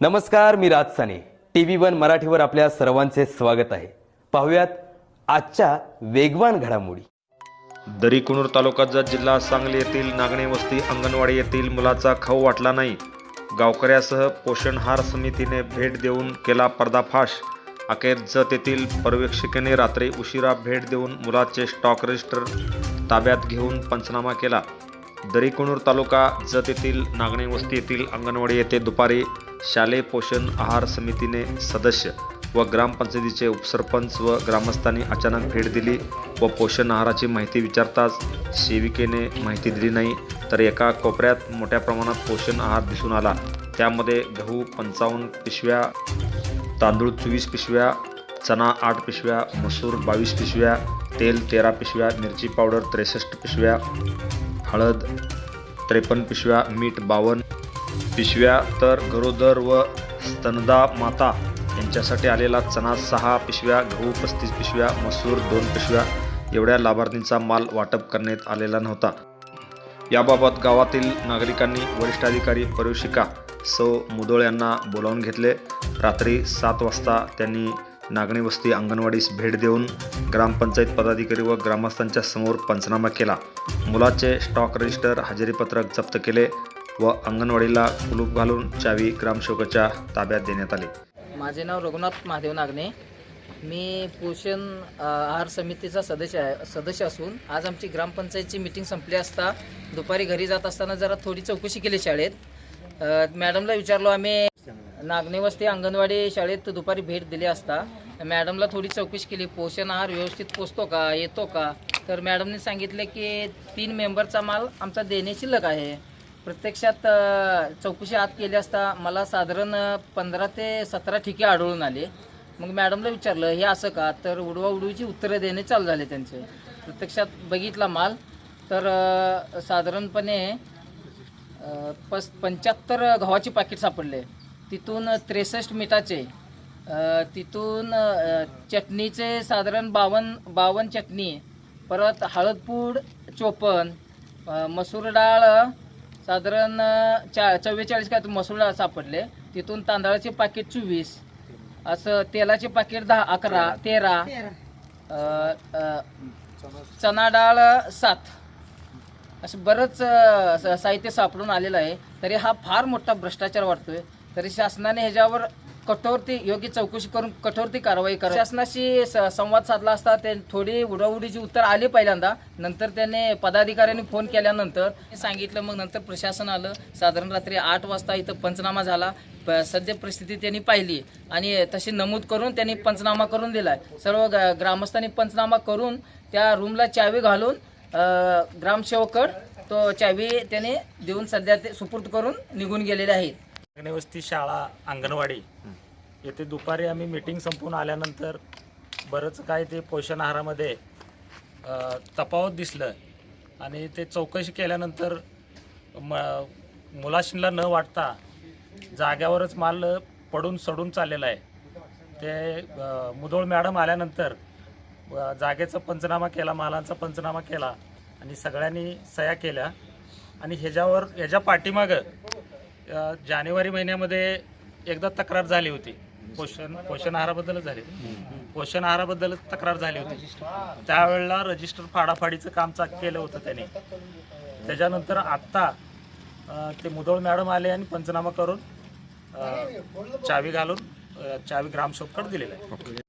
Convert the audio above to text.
नमस्कार मी Raj Sane. T V one मराठीवर आपल्या सर्वांचे स्वागत आहे. पाहुयात आजच्या वेगवान घडामोडी. दरीकुणूर तालुक्याचा जिल्हा सांगली येथील नागणे वस्ती अंगणवाडी येथील मुलाचा खाऊ वाटला नाही. गावकऱ्यासह पोषणहार समितीने भेट देऊन केला पर्दाफाश. अखेर जत येथील पर्यवेक्षिकेने रात्री उशिरा भेट देऊन मुलाचे स्टॉक रजिस्टर ताब्यात घेऊन पंचनामा केला. दरीकुणूर तालुका जत येथील नागणे वस्ती येथील अंगणवाडी येथे दुपारी शालेय पोषण आहार समितीने सदस्य व ग्रामपंचायतीचे उपसरपंच व ग्रामस्थांनी अचानक भेट दिली व पोषण आहाराची माहिती विचारताच सेविकेने माहिती दिली नाही. तर एका कोपऱ्यात मोठ्या प्रमाणात पोषण आहार दिसून आला. त्यामध्ये गहू पंचावन्न पिशव्या तांदूळ चोवीस पिशव्या चणा आठ पिशव्या मसूर बावीस पिशव्या तेल तेरा पिशव्या मिरची पावडर त्रेसष्ट पिशव्या हळद त्रेपन्न पिशव्या मीठ बावन्न पिशव्या तर गरोदर व स्तनदा माता यांच्यासाठी आलेला चणा सहा पिशव्या गहू पस्तीस पिशव्या मसूर दोन पिशव्या. एवढ्या लाभार्थींचा माल वाटप करण्यात आलेला नव्हता. याबाबत गावातील नागरिकांनी वरिष्ठ अधिकारी सौ मुदोळ यांना बोलावून घेतले. रात्री सात वाजता त्यांनी नागणी वस्ती अंगणवाडीस भेट देऊन ग्रामपंचायत पदाधिकारी व ग्रामस्थांच्या समोर पंचनामा केला. मुलाचे स्टॉक रजिस्टर हजेरीपत्रक जप्त केले. व अंगणवाडीला कुलूप घालून चावी ग्रामसेवकाच्या ताब्यात देण्यात आली. माझे नाव रघुनाथ महादेव नागणे. मी पोषण आहार समितीचा सदस्य आहे सदस्य असून आज आमची ग्रामपंचायतची मिटिंग संपली असता दुपारी घरी जात असताना जरा थोडी चौकशी केली शाळेत. मॅडमला विचारलो आम्ही नागणे वस्ती अंगणवाडी शाळेत दुपारी भेट दिली असता. मॅडमला थोडी चौकशी केली पोषण आहार व्यवस्थित पोचतो का येतो का? तर मॅडमने सांगितले की तीन मेंबरचा माल आमचा देणे शिल्लक आहे. प्रत्यक्षात चौकशी आत केली असता मला साधारण पंधरा ते सतरा ठिके आढळून आले. मग मॅडमला विचारलं हे असं का? तर उडवा उडवीची उत्तरं देणे चालू झाले त्यांचे. प्रत्यक्षात बघितला माल. तर साधारणपणे पस् पस पंच्याहत्तर गव्हाचे पाकिट सापडले. तिथून त्रेसष्ट मिठाचे तिथून चटणीचे साधारण बावन्न बावन्न चटणी परत हळदपूड चोपन मसूर डाळ साधारण चा चव्वेचाळीस काय मसूर डाळ सापडले तिथून तांदळाचे पाकिट चोवीस असं तेलाचे पाकिट दहा अकरा तेरा. चणा डाळ सात. असं बरंच साहित्य सापडून आलेलं आहे. तरी हा फार मोठा भ्रष्टाचार वाटतोय तरी शासनाने ह्याच्यावर कठोरती योग्य चौकशी करून कठोरती कारवाई करा. शासनाशी स- संवाद साधला असता ते थोडी उडाउडीची उत्तर आली पहिल्यांदा. नंतर त्याने पदाधिकाऱ्यांनी फोन केल्यानंतर सांगितलं मग नंतर प्रशासन आलं. साधारण रात्री आठ वाजता इथं पंचनामा झाला. प- सद्य परिस्थिती त्यांनी पाहिली. आणि तशी नमूद करून त्यांनी पंचनामा करून दिलाय. सर्व ग्रामस्थांनी पंचनामा करून त्या रूमला चावी घालून ग्रामसेवकड तो चावी त्याने देऊन सध्या ते सुपूर्द करून निघून गेलेले आहेत. अग्निवस्ती शाळा अंगणवाडी येथे दुपारी आम्ही मीटिंग संपून आल्यानंतर बरंच काय ते पोषण आहारामध्ये तपावत दिसलं. आणि ते चौकशी केल्यानंतर म मुलाशीला न वाटता जाग्यावरच माल पडून सडून चाललेला आहे. ते मुधोळ मॅडम आल्यानंतर जागेचा पंचनामा केला मालांचा पंचनामा केला आणि सगळ्यांनी सह्या केल्या. आणि ह्याच्यावर ह्याच्या पाठीमागं जानेवारी महिन्यामध्ये एकदा तक्रार झाली होती. पोषण पोषण आहाराबद्दलच झाली पोषण आहाराबद्दलच तक्रार झाली होती. त्यावेळेला रजिस्टर फाडाफाडीचं काम चा केलं होतं त्याने. त्याच्यानंतर आत्ता ते मुधोळ मॅडम आले आणि पंचनामा करून चावी घालून चावी ग्रामसेवककडे दिलेला आहे.